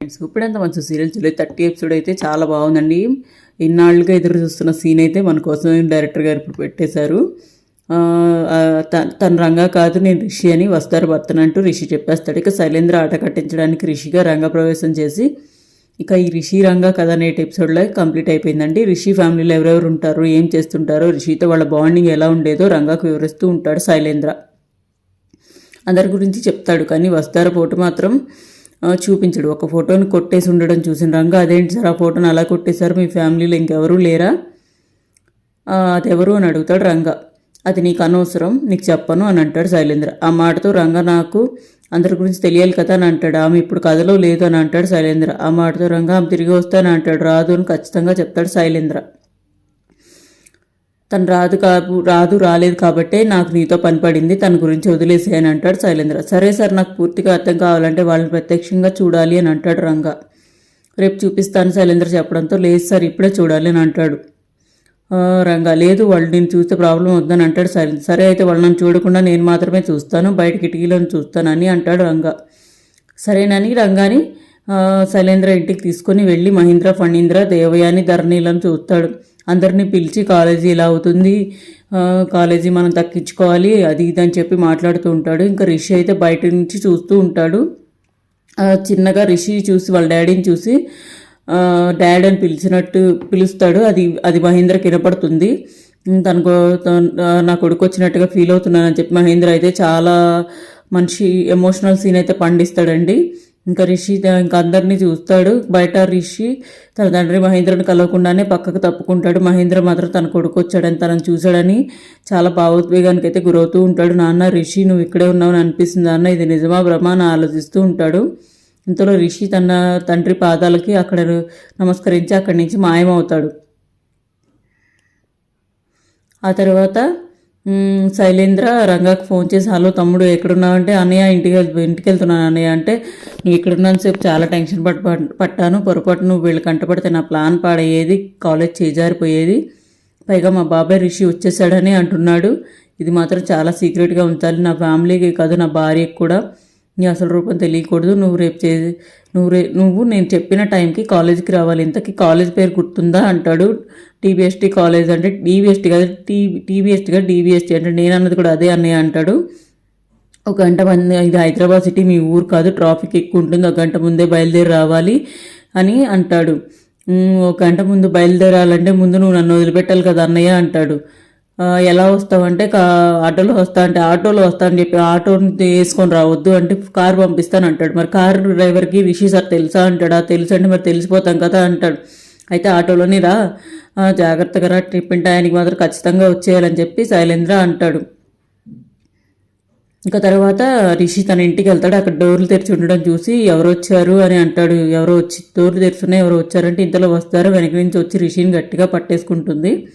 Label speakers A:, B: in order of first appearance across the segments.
A: Friends ఇప్పుడంత మంచి serial చూడలేదు. Thirty episode అయితే చాలా బాగుందండి. ఇన్నాళ్ళుగా ఎదురు చూస్తున్న సీన్ అయితే మన కోసం డైరెక్టర్ గారు ఇప్పుడు పెట్టేశారు. త- తన రంగా కాదు నేను రిషి అని వస్తారు భర్తనంటూ రిషి చెప్పేస్తాడు. ఇక శైలేంద్ర ఆట కట్టించడానికి రిషిగా రంగప్రవేశం చేసి ఇక ఈ రిషి రంగా కథ నేటి ఎపిసోడ్లో కంప్లీట్ అయిపోయిందండి. రిషి ఫ్యామిలీలో ఎవరెవరు ఉంటారు ఏం చేస్తుంటారో రిషితో వాళ్ళ బాండింగ్ ఎలా ఉండేదో రంగాకు వివరిస్తూ ఉంటాడు శైలేంద్ర. అందరి గురించి చెప్తాడు కానీ వస్తార పోటు మాత్రం చూపించడు. ఒక ఫోటోని కొట్టేసి ఉండడం చూసిన రంగు అదేంటి సార్ ఆ ఫోటోని అలా కొట్టేశారు? మీ ఫ్యామిలీలో ఇంకెవరూ లేరా? అదెవరు అని అడుగుతాడు రంగ. అది నీకు అనవసరం నీకు చెప్పను అని అంటాడు శైలేంద్ర. ఆ మాటతో రంగ నాకు అందరి గురించి తెలియాలి కదా అని అంటాడు. ఆమె ఇప్పుడు కథలో లేదు అని అంటాడు శైలేంద్ర. ఆ మాటతో రంగ ఆమె తిరిగి వస్తానని అంటాడు. రాదు అని ఖచ్చితంగా చెప్తాడు శైలేంద్ర. తను రాదు కాదు రాదు రాలేదు కాబట్టే నాకు నీతో పని పడింది తన గురించి వదిలేసి అని అంటాడు శైలేంద్ర. సరే సార్ నాకు పూర్తిగా అర్థం కావాలంటే వాళ్ళని ప్రత్యక్షంగా చూడాలి అని అంటాడు రంగ. రేపు చూపిస్తాను శైలేంద్ర చెప్పడంతో లేదు సార్ ఇప్పుడే చూడాలి అని అంటాడు. రంగా లేదు వాళ్ళు నేను చూస్తే ప్రాబ్లం వద్దని అంటాడు శైలేంద్ర. సరే అయితే వాళ్ళు నన్ను చూడకుండా నేను మాత్రమే చూస్తాను బయట కిటికీలను చూస్తానని అంటాడు రంగా. సరేనని రంగాని శైలేంద్ర ఇంటికి తీసుకొని వెళ్ళి మహీంద్ర ఫణీంద్ర దేవయాని ధరణీలను చూస్తాడు. అందరినీ పిలిచి కాలేజీ ఇలా అవుతుంది? కాలేజీ మనం దక్కించుకోవాలి అది ఇది అని చెప్పి మాట్లాడుతూ ఉంటాడు. ఇంకా రిషి అయితే బయట నుంచి చూస్తూ ఉంటాడు. చిన్నగా రిషి చూసి వాళ్ళ డాడీని చూసి డాడీ డాడ్ అని పిలిచినట్టు పిలుస్తాడు. అది అది మహేంద్రకి వినపడుతుంది. తనకు తన- నా కొడుకు వచ్చినట్టుగా ఫీల్ అవుతున్నానని చెప్పి మహేంద్ర అయితే చాలా మంచి ఎమోషనల్ సీన్ అయితే పండిస్తాడండి. ఇంకా రిషి ఇంకా అందరినీ చూస్తాడు. బయట రిషి తన తండ్రి మహేంద్రని కలవకుండానే పక్కకు తప్పుకుంటాడు. మహేంద్ర మాత్రం తన కొడుకు వచ్చాడని తనను చూశాడని చాలా భావోద్వేగానికి అయితే గురవుతూ ఉంటాడు. నాన్న రిషి నువ్వు ఇక్కడే ఉన్నావని అనిపిస్తుంది అన్న ఇది నిజమా భ్రమ అని ఆలోచిస్తూ ఉంటాడు. ఇంతలో రిషి తన తండ్రి పాదాలకి అక్కడ నమస్కరించి అక్కడి నుంచి మాయమవుతాడు. ఆ తర్వాత శైలేంద్ర రంగాకు ఫోన్ చేసి హలో తమ్ముడు ఎక్కడున్నావు అంటే అన్నయ్య ఇంటికి ఇంటికి వెళ్తున్నాను అన్నయ్య అంటే నువ్వు ఇక్కడున్నంత సేపు చాలా టెన్షన్ పట్ పట్టాను. పొరపాటు నువ్వు వీళ్ళు కంటపడితే నా ప్లాన్ పాడయ్యేది కాలేజ్ చేజారిపోయేది. పైగా మా బాబాయ్ రిషి వచ్చేసాడని అంటున్నాడు. ఇది మాత్రం చాలా సీక్రెట్గా ఉంచాలి. నా ఫ్యామిలీకి కాదు నా భార్యకి కూడా. నీ అసలు రూపం తెలియకూడదు. నువ్వు రేపు చే నువ్వు రే నువ్వు నేను చెప్పిన టైంకి కాలేజీకి రావాలి. ఇంతకీ కాలేజ్ పేరు గుర్తుందా? అంటాడు టీబీఎస్టీ కాలేజ్ అంటే డీబీఎస్టీ కాదు టీ టీబీఎస్టీగా కాదు డీబీఎస్టీ అంటే నేను అన్నది కూడా అదే అన్నయ్య అంటాడు. ఒక గంట మంది ఇది హైదరాబాద్ సిటీ మీ ఊరు కాదు ట్రాఫిక్ ఎక్కువ ఉంటుంది ఒక గంట ముందే బయలుదేరి రావాలి అని అంటాడు. ఒక గంట ముందు బయలుదేరాలంటే ముందు నువ్వు నన్ను వదిలిపెట్టాలి కదా అన్నయ్య అంటాడు. ఎలా వస్తావంటే కా ఆటోలో వస్తా అంటే ఆటోలో వస్తా అని చెప్పి ఆటోని వేసుకొని రావద్దు అంటే కారు పంపిస్తాను అంటాడు. మరి కారు డ్రైవర్కి రిషి సార్ తెలుసా అంటాడు? "ఆ, తెలుసు అంటే మరి తెలిసిపోతాం కదా అంటాడు. అయితే ఆటోలోనే రా. జాగ్రత్తగా రా ట్రిప్ అంటే ఆయనకి మాత్రం ఖచ్చితంగా వచ్చేయాలని చెప్పి శైలేంద్ర అంటాడు. ఇంకా తర్వాత రిషి తన ఇంటికి వెళ్తాడు. అక్కడ డోర్లు తెరిచి ఉండడం చూసి ఎవరు వచ్చారు అని అంటాడు. ఎవరో వచ్చి డోర్లు తెరుచున్నాయి ఎవరు వచ్చారంటే ఇంతలో వస్తారు. వెనక నుంచి వచ్చి రిషిని గట్టిగా పట్టేసుకుంటుంది.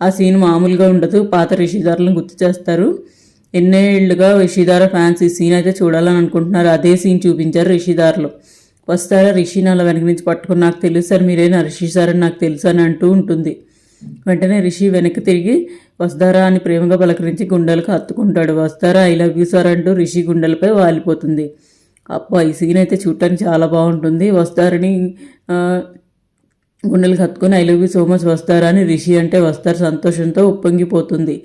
A: ఆ సీన్ మామూలుగా ఉండదు. పాత రిషిదారులను గుర్తు చేస్తారు. ఎన్నేళ్ళుగా రిషిదార ఫ్యాన్స్ ఈ సీన్ అయితే చూడాలని అనుకుంటున్నారు. అదే సీన్ చూపించారు రిషిదారులు. వస్తారా? రిషిని అలా వెనక నుంచి పట్టుకుని నాకు తెలుసు సార్ మీరేనా? రిషి సార్ అని నాకు తెలుసు అని అంటూ ఉంటుంది. వెంటనే రిషి వెనక్కి తిరిగి వస్తారా అని ప్రేమగా పలకరించి గుండెలకు హత్తుకుంటాడు వస్తారా? ఐ లవ్ యూ సార్ అంటూ రిషి గుండెలపై వాలిపోతుంది. అబ్బా ఈ సీన్ అయితే చూడటానికి చాలా బాగుంటుంది. వస్తారని గుండెలు కత్తుకుని I love you so much వస్తారా? అని రిషి అంటే వస్తారు. సంతోషంతో ఉప్పొంగిపోతుంది.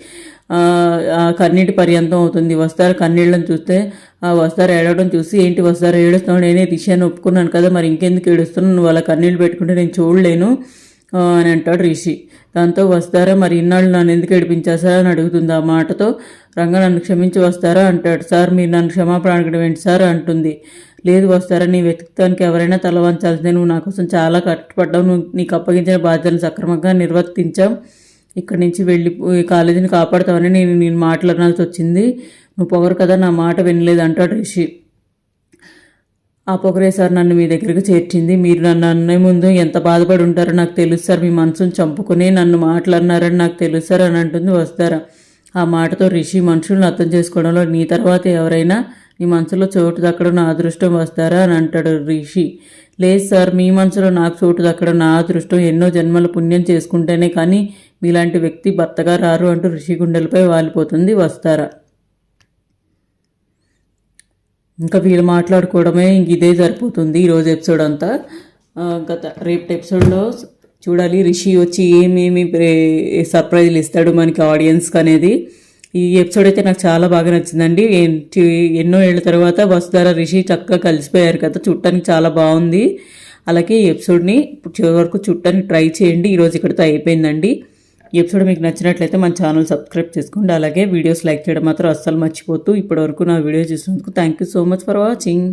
A: ఆ, కన్నీటి పర్యంతం అవుతుంది. వస్తారు కన్నీళ్ళని చూస్తే వస్తారు ఏడవడం చూసి ఏంటి వస్తారు? ఏడుస్తున్నావు? నేనే రిషి అని ఒప్పుకున్నాను కదా మరి ఇంకెందుకు ఏడుస్తున్నాను నువ్వు అలా కన్నీళ్ళు పెట్టుకుంటే నేను చూడలేను అని అంటాడు రిషి. దాంతో వస్తారా? మరి ఇన్నాళ్ళు నన్ను ఎందుకు ఏడిపించా సార్ అని అడుగుతుంది ఆ మాటతో. రంగ నన్ను క్షమించి వస్తారా? అంటాడు. సార్ మీరు నన్ను క్షమాపణ అడగడం ఏంటి సార్? అంటుంది. లేదు వస్తారా? నీ వ్యక్తిత్వానికి ఎవరైనా తల వంచాల్సిందే. నువ్వు నా కోసం చాలా కష్టపడ్డావు. నువ్వు నీకు అప్పగించిన బాధ్యతను సక్రమంగా నిర్వర్తించాం ఇక్కడి నుంచి వెళ్ళి కాలేజీని కాపాడుతావని నేను నేను మాట్లాడాల్సి వచ్చింది. నువ్వు పొగరు కదా నా మాట వినలేదు అంటాడు రిషి. ఆ పొగరే సార్ నన్ను మీ దగ్గరికి చేర్చింది. మీరు నన్ను అన్నే ముందు ఎంత బాధపడి ఉంటారో నాకు తెలుసు సార్. మీ మనసును చంపుకుని నన్ను మాట్లాడినారని నాకు తెలుసు సార్ అని అంటుంది వస్తారా. ఆ మాటతో రిషి మనుషులను అర్థం చేసుకోవడంలో నీ తర్వాత ఎవరైనా నీ మనసులో చోటు దక్కడం నా అదృష్టం వస్తారా అని అంటాడు రిషి. లేదు సార్ మీ మనసులో నాకు చోటు దక్కడం నా అదృష్టం ఎన్నో జన్మల పుణ్యం చేసుకుంటేనే కానీ మీలాంటి వ్యక్తి భర్తగా రారు అంటూ రిషి గుండెలపై వాలిపోతుంది వస్తారా? ఇంకా వీళ్ళు మాట్లాడుకోవడమే ఇంక ఇదే సరిపోతుంది ఈరోజు ఎపిసోడ్ అంతా. గత రేపు ఎపిసోడ్లో చూడాలి రిషి వచ్చి ఏమేమి సర్ప్రైజ్లు ఇస్తాడు మనకి ఆడియన్స్కి అనేది ఈ ఎపిసోడ్ అయితే నాకు చాలా బాగా నచ్చిందండి. ఎన్నో ఏళ్ళ తర్వాత వసుధార రిషి చక్కగా కలిసిపోయారు కదా చూడటానికి చాలా బాగుంది. అలాగే ఈ ఎపిసోడ్ని చివరి వరకు చూడటానికి ట్రై చేయండి. ఈరోజు ఇక్కడితో అయిపోయిందండి. ఎపిసోడ్ మీకు నచ్చినట్లయితే మన ఛానల్ సబ్స్క్రైబ్ చేసుకోండి. అలాగే వీడియోస్ లైక్ చేయడం మాత్రం అస్సలు మర్చిపోతూ ఇప్పటివరకు నా వీడియో చూసినందుకు thank you so much for watching